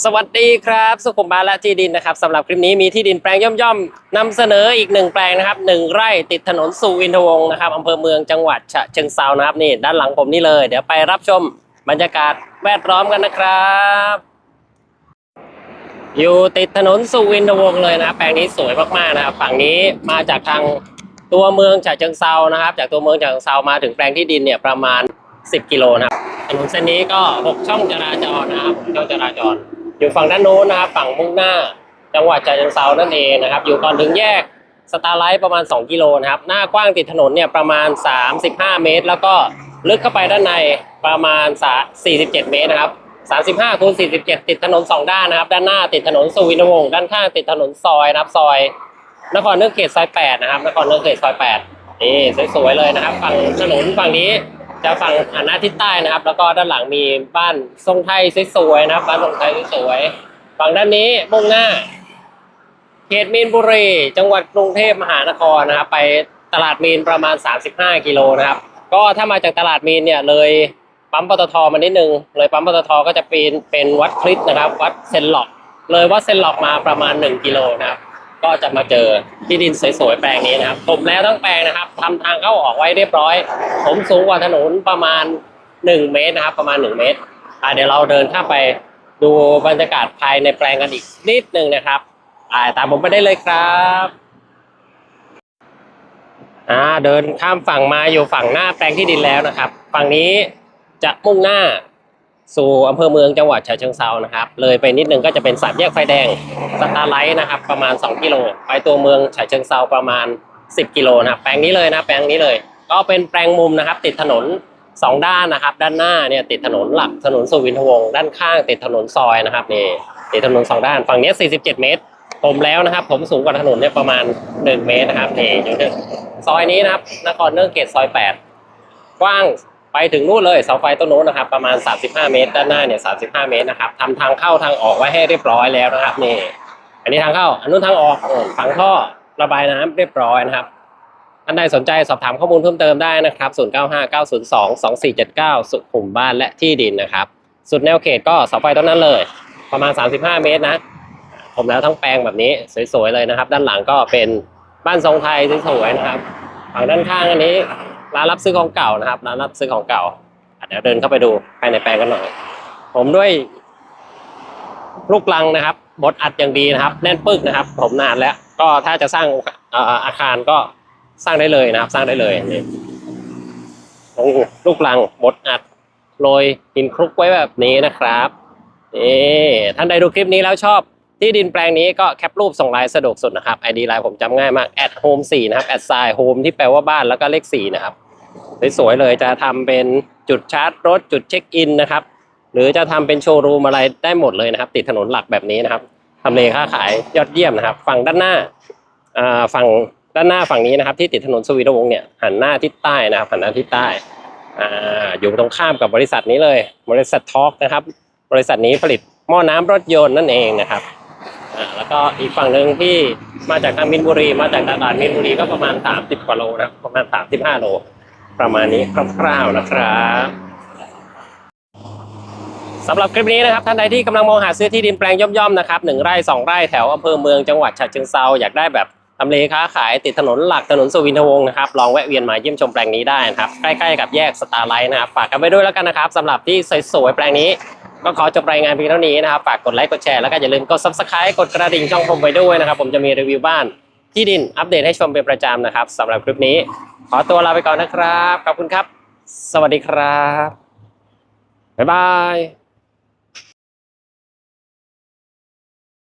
สวัสดีครับ สุขุมบาลและที่ดินนะครับสำหรับคลิปนี้มีที่ดินแปลงย่อมๆนำเสนออีกหนึ่งแปลงนะครับหนึ่งไร่ติดถนนสุวินทวงศ์นะครับอำเภอเมืองจังหวัดฉะเชิงเซานะครับนี่ด้านหลังผมนี่เลย เดี๋ยวไปรับชมบรรยากาศแวดล้อมกันนะครับ อยู่ติดถนนสุวินทวงศ์เลยนะแปลงนี้สวยมากๆนะครับฝั่งนี้มาจากทางตัวเมืองฉะเชิงเซานะครับ จากตัวเมืองฉะเชิงเซามาถึงแปลงที่ดินเนี่ยประมาณ 10 กิโลนะครับถนนเส้นนี้ก็ 6 ช่องจราจรนะครับช่องจราจร อยู่ฝั่งด้านโน้นนะครับฝั่งมุ่งหน้า จังหวัดฉะเชิงเซานั่นเองนะครับ อยู่ก่อนถึงแยกสตาร์ไลท์ประมาณ 2 กิโลนะครับ หน้ากว้างติดถนนเนี่ยประมาณ 35 เมตร แล้วก็ลึกเข้าไปด้านในประมาณ 47 เมตรนะครับ 35คูณ47 ติดถนน 2 ด้านนะครับ ด้านหน้าติดถนนสุวินทวงศ์ด้านข้างติดถนนซอยนะครับ ซอย นครเนืองเขตซอย 8 นะครับ นครเนืองเขตซอย 8 นี่สวยๆเลยนะครับ ฝั่งถนนฝั่งนี้ จะฝั่งหันหน้าทิศใต้นะครับ แล้วก็ด้านหลังมีบ้านทรงไทยสวยๆนะครับบ้านทรงไทยสวยๆฝั่งด้านนี้มุ่งหน้า เขตมีนบุรี จังหวัดกรุงเทพมหานครนะครับ ไปตลาดมีนประมาณ 35 กิโลนะครับ ก็ถ้ามาจากตลาดมีนเนี่ยเลยปั๊มปตทมานิดนึง เลยปั๊มปตทก็จะเป็นเป็นวัดคลิปนะครับ วัดเซนหลอกเลยวัดเซนหลอกมาประมาณ 1 กิโลนะครับ ก็จะมาเจอที่ดินสวยๆแปลงนี้นะครับผมแล้วทั้งแปลงนะครับทำทางเข้าออกไว้เรียบร้อยผมสูงกว่าถนนประมาณ 1 เมตรนะครับ ประมาณ 1 เมตรอะเดี๋ยวเราเดินข้ามไปดูบรรยากาศภายในแปลงกันอีกนิดนึงนะครับอ่าตามผมไปได้เลยครับอ่าเดินข้ามฝั่งมาอยู่ฝั่งหน้าแปลงที่ดินแล้วนะครับ ฝั่งนี้จะมุ่งหน้า สู่อำเภอเมืองจังหวัดฉะเชิงเซานะครับ เลยไปนิดนึงก็จะเป็นสามแยกไฟแดงสตาร์ไลท์นะครับ ประมาณ 2 กิโล ไปตัวเมืองฉะเชิงเซาประมาณ 10 กิโลนะแปลงนี้เลยนะแปลงนี้เลย ก็เป็นแปลงมุมนะครับ ติดถนน 2 ด้านนะครับ ด้านหน้าเนี่ยติดถนนหลักถนนสุวินทวงศ์ด้านข้างติดถนนซอยนะครับนี่ติดถนนสองด้านฝั่งนี้ 47 เมตร ผมแล้วนะครับ ผมสูงกว่าถนนเนี่ยประมาณ 1 เมตรนะครับนี่อยู่ที่ซอยนี้นะครับนครเนื่องเกตซอย 8 กว้าง ไปถึงนู่นเลยเสาไฟต้นโน้นนะครับ ประมาณ 35 เมตร ด้านหน้าเนี่ย35 เมตรนะครับทำทางเข้าทางออกไว้ให้เรียบร้อยแล้วนะครับนี่ อันนี้ทางเข้า อันนู้นทางออกฝังท่อระบายน้ำเรียบร้อยนะครับท่านใดสนใจสอบถามข้อมูลเพิ่มเติมได้นะครับ 0959022479 สุขุมบ้านและที่ดินนะครับ สุดแนวเขตก็เสาไฟต้นนั้นเลย ประมาณ 35 เมตรนะผมแล้วทั้งแปลงแบบนี้สวยๆเลยนะครับ ด้านหลังก็เป็นบ้านทรงไทยสวยๆนะครับฝั่งด้านข้างอันนี้ ร้านรับซื้อของเก่านะครับร้านรับซื้อของเก่าเดี๋ยวเดินเข้าไปดูภายในแปลงกันหน่อย ผมด้วยลูกลังนะครับบดอัดอย่างดีนะครับ แน่นปึกนะครับ ผมนานแล้ว ก็ถ้าจะสร้างอาคารก็สร้างได้เลยนะครับ สร้างได้เลยนี่ลงลูกลังบดอัดโรยหินคลุกไว้แบบนี้นะครับนี่ท่านใดดูคลิปนี้แล้วชอบที่ดินแปลงนี้ก็แคปรูปส่งไลน์สะดวกสุดนะครับ ID ไลน์ผมจำง่ายมาก at home 4นะครับ at sign home ที่แปลว่าบ้านแล้วก็เลข4นะครับ สวยๆเลยจะทำเป็นจุดชาร์จรถจุดเช็คอินนะครับ หรือจะทำเป็นโชว์รูมอะไรได้หมดเลยนะครับ ติดถนนหลักแบบนี้นะครับทำเลค้าขายยอดเยี่ยมนะครับ ฝั่งด้านหน้าฝั่งด้านหน้าฝั่งนี้นะครับ ที่ติดถนนสวีทวงเนี่ยหันหน้าทิศใต้นะครับหันหน้าทิศใต้ออยู่ตรงข้ามกับบริษัทนี้เลย บริษัททอล์กนะครับ บริษัทนี้ผลิตหม้อน้ำรถยนต์นั่นเองนะครับแล้วก็อีกฝั่งหนึ่งที่มาจากทางมินบุรี มาจากตลาดมินบุรีก็ประมาณ 30 กว่าโลนะครับประมาณ 35 โล ประมาณนี้คร่าวๆนะครับสำหรับคลิปนี้นะครับท่านใดที่กำลังมองหาซื้อที่ดินแปลงย่อมๆนะครับหนึ่งไร่สองไร่แถวอำเภอเมืองจังหวัดฉะเชิงเซาอยากได้แบบทำเลค้าขายติดถนนหลักถนนสุวินทวงศ์นะครับลองแวะเวียนมาเยี่ยมชมแปลงนี้ได้นะครับใกล้ๆกับแยกสตาร์ไลท์นะครับฝากกันไปด้วยแล้วกันนะครับสำหรับที่สวยๆแปลงนี้ ก็ขอจบรายงานเพียงเท่านี้นะครับฝากกดไลค์กดแชร์แล้วก็อย่าลืมกด subscribe กดกระดิ่งช่องผมไปด้วยนะครับผมจะมีรีวิวบ้านที่ดินอัปเดตให้ชมเป็นประจำนะครับสำหรับคลิปนี้ ขอตัวลาไปก่อนนะครับ ขอบคุณครับ สวัสดีครับ บ๊ายบาย